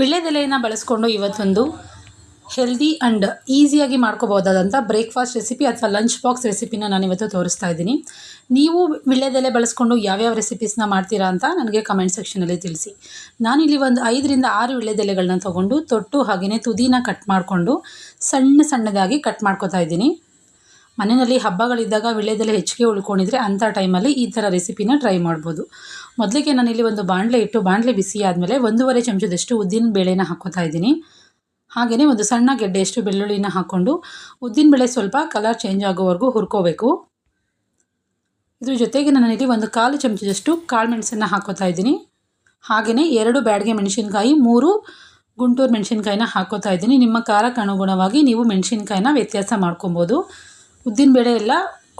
ವಿಳ್ಯದೆಲೆಯನ್ನು ಬಳಸ್ಕೊಂಡು ಇವತ್ತೊಂದು healthy and ಈಸಿಯಾಗಿ ಮಾಡ್ಕೋಬೋದಾದಂಥ ಬ್ರೇಕ್ಫಾಸ್ಟ್ ರೆಸಿಪಿ ಅಥವಾ ಲಂಚ್ ಬಾಕ್ಸ್ ರೆಸಿಪಿನ ನಾನು ಇವತ್ತು ತೋರಿಸ್ತಾ ಇದ್ದೀನಿ. ನೀವು ವಿಳ್ಯದೆಲೆ ಬಳಸ್ಕೊಂಡು ಯಾವ್ಯಾವ ರೆಸಿಪೀಸ್ನ ಮಾಡ್ತೀರಾ ಅಂತ ನನಗೆ ಕಮೆಂಟ್ ಸೆಕ್ಷನಲ್ಲಿ ತಿಳಿಸಿ. ನಾನಿಲ್ಲಿ ಒಂದು ಐದರಿಂದ ಆರು ವಿಳ್ಯದೆಲೆಗಳನ್ನ ತೊಗೊಂಡು ತೊಟ್ಟು ಹಾಗೆಯೇ ತುದಿನ ಕಟ್ ಮಾಡಿಕೊಂಡು ಸಣ್ಣ ಸಣ್ಣದಾಗಿ ಕಟ್ ಮಾಡ್ಕೋತಾ ಇದ್ದೀನಿ. ಮನೆಯಲ್ಲಿ ಹಬ್ಬಗಳಿದ್ದಾಗ ವಿಳ್ಯದೆಲೆ ಹೆಚ್ಚಿಗೆ ಉಳ್ಕೊಂಡಿದ್ರೆ ಅಂಥ ಟೈಮಲ್ಲಿ ಈ ಥರ ರೆಸಿಪಿನ ಟ್ರೈ ಮಾಡ್ಬೋದು. ಮೊದಲಿಗೆ ನಾನಿಲ್ಲಿ ಒಂದು ಬಾಣಲೆ ಇಟ್ಟು ಬಾಣಲೆ ಬಿಸಿ ಆದಮೇಲೆ ಒಂದೂವರೆ ಚಮಚದಷ್ಟು ಉದ್ದಿನ ಬೇಳೆನ ಹಾಕೋತಾ ಇದ್ದೀನಿ. ಹಾಗೆಯೇ ಒಂದು ಸಣ್ಣ ಗೆಡ್ಡೆಯಷ್ಟು ಬೆಳ್ಳುಳ್ಳಿನ ಹಾಕ್ಕೊಂಡು ಉದ್ದಿನಬೇಳೆ ಸ್ವಲ್ಪ ಕಲರ್ ಚೇಂಜ್ ಆಗೋವರೆಗೂ ಹುರ್ಕೋಬೇಕು. ಇದ್ರ ಜೊತೆಗೆ ನಾನಿಲ್ಲಿ ಒಂದು ಕಾಲು ಚಮಚದಷ್ಟು ಕಾಳು ಮೆಣಸನ್ನು ಹಾಕೋತಾ ಇದ್ದೀನಿ. ಹಾಗೆಯೇ ಎರಡು ಬ್ಯಾಡ್ಗೆ ಮೆಣಸಿನ್ಕಾಯಿ, ಮೂರು ಗುಂಟೂರು ಮೆಣಸಿನ್ಕಾಯಿನ ಹಾಕೋತಾ ಇದ್ದೀನಿ. ನಿಮ್ಮ ಖಾರಕ್ಕೆ ಅನುಗುಣವಾಗಿ ನೀವು ಮೆಣಸಿನ್ಕಾಯಿನ ವ್ಯತ್ಯಾಸ ಮಾಡ್ಕೊಬೋದು. ಉದ್ದಿನಬೇಳೆ ಎಲ್ಲ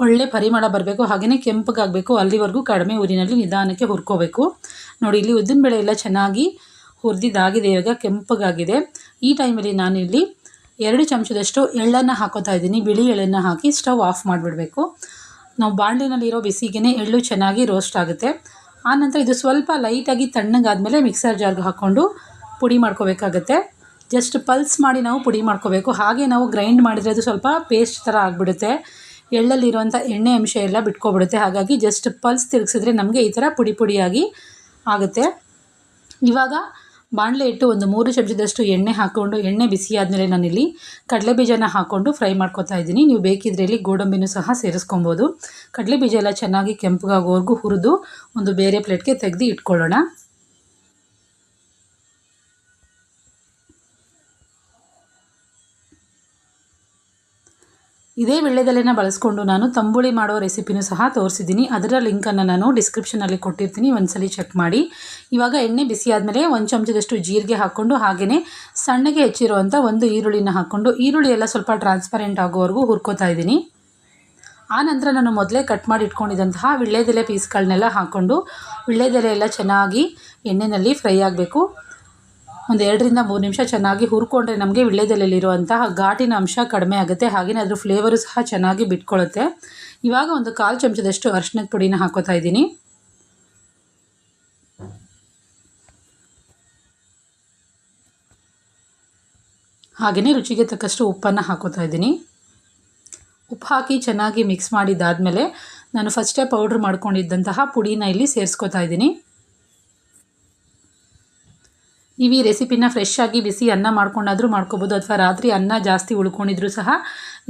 ಒಳ್ಳೆ ಪರಿಮಳ ಬರಬೇಕು ಹಾಗೆಯೇ ಕೆಂಪಗಾಗಬೇಕು, ಅಲ್ಲಿವರೆಗೂ ಕಡಿಮೆ ಊರಿನಲ್ಲಿ ನಿಧಾನಕ್ಕೆ ಹುರ್ಕೋಬೇಕು. ನೋಡಿ, ಇಲ್ಲಿ ಉದ್ದಿನಬೇಳೆ ಎಲ್ಲ ಚೆನ್ನಾಗಿ ಹುರಿದಿದ್ದಾಗಿದೆ, ಇವಾಗ ಕೆಂಪಗಾಗಿದೆ. ಈ ಟೈಮಲ್ಲಿ ನಾನಿಲ್ಲಿ ಎರಡು ಚಮಚದಷ್ಟು ಎಳ್ಳನ್ನು ಹಾಕೋತಾ ಇದ್ದೀನಿ. ಬಿಳಿ ಎಳ್ಳನ್ನು ಹಾಕಿ ಸ್ಟವ್ ಆಫ್ ಮಾಡಿಬಿಡಬೇಕು. ನಾವು ಬಾಣಲಿನಲ್ಲಿರೋ ಬಿಸಿಗೆ ಎಳ್ಳು ಚೆನ್ನಾಗಿ ರೋಸ್ಟ್ ಆಗುತ್ತೆ. ಆನಂತರ ಇದು ಸ್ವಲ್ಪ ಲೈಟಾಗಿ ತಣ್ಣಗಾದಮೇಲೆ ಮಿಕ್ಸರ್ ಜಾರ್ಗೆ ಹಾಕ್ಕೊಂಡು ಪುಡಿ ಮಾಡ್ಕೋಬೇಕಾಗತ್ತೆ. ಜಸ್ಟ್ ಪಲ್ಸ್ ಮಾಡಿ ನಾವು ಪುಡಿ ಮಾಡ್ಕೋಬೇಕು. ಹಾಗೆ ನಾವು ಗ್ರೈಂಡ್ ಮಾಡಿದರೆ ಅದು ಸ್ವಲ್ಪ ಪೇಸ್ಟ್ ಥರ ಆಗಿಬಿಡುತ್ತೆ. ಎಳ್ಳಲ್ಲಿರುವಂಥ ಎಣ್ಣೆ ಅಂಶ ಎಲ್ಲ ಬಿಟ್ಕೊಬಿಡುತ್ತೆ. ಹಾಗಾಗಿ ಜಸ್ಟ್ ಪಲ್ಸ್ ತಿರುಗಿಸಿದ್ರೆ ನಮಗೆ ಈ ಥರ ಪುಡಿ ಪುಡಿಯಾಗಿ ಆಗುತ್ತೆ. ಇವಾಗ ಬಾಣಲೆ ಇಟ್ಟು ಒಂದು ಮೂರು ಚಮಚದಷ್ಟು ಎಣ್ಣೆ ಹಾಕ್ಕೊಂಡು, ಎಣ್ಣೆ ಬಿಸಿ ಆದಮೇಲೆ ನಾನಿಲ್ಲಿ ಕಡಲೆ ಬೀಜನ ಹಾಕ್ಕೊಂಡು ಫ್ರೈ ಮಾಡ್ಕೊತಾ ಇದ್ದೀನಿ. ನೀವು ಬೇಕಿದ್ರೆ ಇಲ್ಲಿ ಗೋಡಂಬಿನೂ ಸಹ ಸೇರಿಸ್ಕೊಬೋದು. ಕಡಲೆ ಬೀಜ ಎಲ್ಲ ಚೆನ್ನಾಗಿ ಕೆಂಪಗಾಗೋವರೆಗೂ ಹುರಿದು ಒಂದು ಬೇರೆ ಪ್ಲೇಟ್ಗೆ ತೆಗೆದು ಇಟ್ಕೊಳ್ಳೋಣ. ಇದೇ ವಿಳ್ಳೆದೆಲೆನ ಬಳಸ್ಕೊಂಡು ನಾನು ತಂಬುಳಿ ಮಾಡೋ ರೆಸಿಪಿನೂ ಸಹ ತೋರಿಸಿದ್ದೀನಿ. ಅದರ ಲಿಂಕನ್ನು ನಾನು ಡಿಸ್ಕ್ರಿಪ್ಷನಲ್ಲಿ ಕೊಟ್ಟಿರ್ತೀನಿ. ಒಂದ್ಸಲಿ ಚೆಕ್ ಮಾಡಿ. ಇವಾಗ ಎಣ್ಣೆ ಬಿಸಿ ಆದಮೇಲೆ ಒಂದು ಚಮಚದಷ್ಟು ಜೀರಿಗೆ ಹಾಕ್ಕೊಂಡು ಹಾಗೆಯೇ ಸಣ್ಣಗೆ ಹೆಚ್ಚಿರುವಂಥ ಒಂದು ಈರುಳ್ಳಿನ ಹಾಕ್ಕೊಂಡು ಈರುಳ್ಳಿ ಎಲ್ಲ ಸ್ವಲ್ಪ ಟ್ರಾನ್ಸ್ಪರೆಂಟ್ ಆಗೋವರೆಗೂ ಹುರ್ಕೋತಾ ಇದ್ದೀನಿ. ಆ ನಂತರ ನಾನು ಮೊದಲೇ ಕಟ್ ಮಾಡಿ ಇಟ್ಕೊಂಡಿದ್ದಂತಹ ವಿಳ್ಳೆದೆಲೆ ಪೀಸ್ಗಳನ್ನೆಲ್ಲ ಹಾಕ್ಕೊಂಡು ವಿಳ್ಳೆದೆಲೆ ಎಲ್ಲ ಚೆನ್ನಾಗಿ ಎಣ್ಣೆಯಲ್ಲಿ ಫ್ರೈ ಆಗಬೇಕು. ಒಂದು ಎರಡರಿಂದ ಮೂರು ನಿಮಿಷ ಚೆನ್ನಾಗಿ ಹುರ್ಕೊಂಡ್ರೆ ನಮಗೆ ವಿಳ್ಯದೆಲೆಯಲ್ಲಿರುವಂತಹ ಘಾಟಿನ ಅಂಶ ಕಡಿಮೆ ಆಗುತ್ತೆ. ಹಾಗೆಯೇ ಅದ್ರ ಫ್ಲೇವರು ಸಹ ಚೆನ್ನಾಗಿ ಬಿಟ್ಕೊಳ್ಳುತ್ತೆ ಇವಾಗ ಒಂದು ಕಾಲು ಚಮಚದಷ್ಟು ಅರ್ಶಿನದ ಪುಡಿನ ಹಾಕೋತಾ ಇದ್ದೀನಿ. ಹಾಗೆಯೇ ರುಚಿಗೆ ತಕ್ಕಷ್ಟು ಉಪ್ಪನ್ನು ಹಾಕೋತಾ ಇದ್ದೀನಿ. ಉಪ್ಪು ಹಾಕಿ ಚೆನ್ನಾಗಿ ಮಿಕ್ಸ್ ಮಾಡಿದ್ದಾದಮೇಲೆ ನಾನು ಫಸ್ಟೇ ಪೌಡ್ರ್ ಮಾಡ್ಕೊಂಡಿದ್ದಂತಹ ಪುಡಿನ ಇಲ್ಲಿ ಸೇರಿಸ್ಕೋತಾ ಇದ್ದೀನಿ. ನೀವು ಈ ರೆಸಿಪಿನ ಫ್ರೆಶ್ ಆಗಿ ಬಿಸಿ ಅನ್ನ ಮಾಡ್ಕೊಂಡಾದರೂ ಮಾಡ್ಕೋಬೋದು ಅಥವಾ ರಾತ್ರಿ ಅನ್ನ ಜಾಸ್ತಿ ಉಳ್ಕೊಂಡಿದ್ರು ಸಹ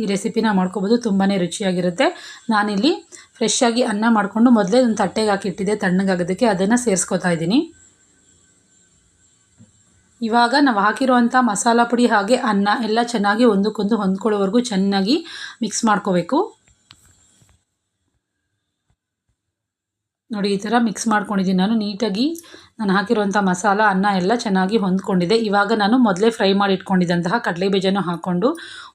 ಈ ರೆಸಿಪಿನ ಮಾಡ್ಕೋಬೋದು ತುಂಬಾ ರುಚಿಯಾಗಿರುತ್ತೆ. ನಾನಿಲ್ಲಿ ಫ್ರೆಶ್ ಆಗಿ ಅನ್ನ ಮಾಡಿಕೊಂಡು ಮೊದಲೇ ಒಂದು ತಟ್ಟೆಗೆ ಹಾಕಿಟ್ಟಿದ್ದೆ, ತಣ್ಣಗಾಗೋದಕ್ಕೆ ಅದನ್ನು ಸೇರಿಸ್ಕೊತಾ ಇದ್ದೀನಿ. ಇವಾಗ ನಾವು ಹಾಕಿರುವಂಥ ಮಸಾಲ ಪುಡಿ ಹಾಗೆ ಅನ್ನ ಎಲ್ಲ ಚೆನ್ನಾಗಿ ಒಂದಕ್ಕೊಂದು ಹೊಂದ್ಕೊಳ್ಳೋವರೆಗೂ ಚೆನ್ನಾಗಿ ಮಿಕ್ಸ್ ಮಾಡ್ಕೋಬೇಕು. ನೋಡಿ, ಈ ಥರ ಮಿಕ್ಸ್ ಮಾಡ್ಕೊಂಡಿದ್ದೀನಿ. ನಾನು ನೀಟಾಗಿ ನಾನು ಹಾಕಿರುವಂಥ ಮಸಾಲ, ಅನ್ನ ಎಲ್ಲ ಚೆನ್ನಾಗಿ ಹೊಂದ್ಕೊಂಡಿದೆ ಇವಾಗ ನಾನು ಮೊದಲೇ ಫ್ರೈ ಮಾಡಿ ಇಟ್ಕೊಂಡಿದ್ದಂತಹ ಕಡಲೆಬೀಜನೂ ಹಾಕ್ಕೊಂಡು,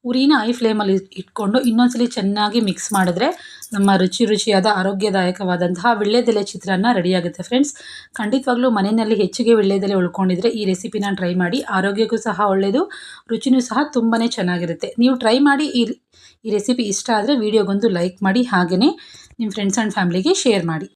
ಉರಿನ ಐ ಫ್ಲೇಮಲ್ಲಿ ಇಟ್ಕೊಂಡು, ಇನ್ನೊಂದ್ಸಲಿ ಚೆನ್ನಾಗಿ ಮಿಕ್ಸ್ ಮಾಡಿದ್ರೆ ನಮ್ಮ ರುಚಿ ರುಚಿಯಾದ, ಆರೋಗ್ಯದಾಯಕವಾದಂತಹ ವಿಳ್ಳೆದೆಲೆ ಚಿತ್ರಾನ್ನ ರೆಡಿಯಾಗುತ್ತೆ ಫ್ರೆಂಡ್ಸ್ ಖಂಡಿತವಾಗ್ಲೂ ಮನೆಯಲ್ಲಿ ಹೆಚ್ಚಿಗೆ ವಿಳ್ಳೆದೆಲೆ ಉಳ್ಕೊಂಡಿದ್ರೆ ಈ ರೆಸಿಪಿನ ಟ್ರೈ ಮಾಡಿ ಆರೋಗ್ಯಕ್ಕೂ ಸಹ ಒಳ್ಳೆಯದು ರುಚಿನೂ ಸಹ ತುಂಬಾ ಚೆನ್ನಾಗಿರುತ್ತೆ. ನೀವು ಟ್ರೈ ಮಾಡಿ ಈ ಈ ರೆಸಿಪಿ ಇಷ್ಟ ಆದರೆ ವೀಡಿಯೋಗೊಂದು ಲೈಕ್ ಮಾಡಿ ಹಾಗೆಯೇ ನಿಮ್ಮ ಫ್ರೆಂಡ್ಸ್ ಆ್ಯಂಡ್ ಫ್ಯಾಮಿಲಿಗೆ ಶೇರ್ ಮಾಡಿ.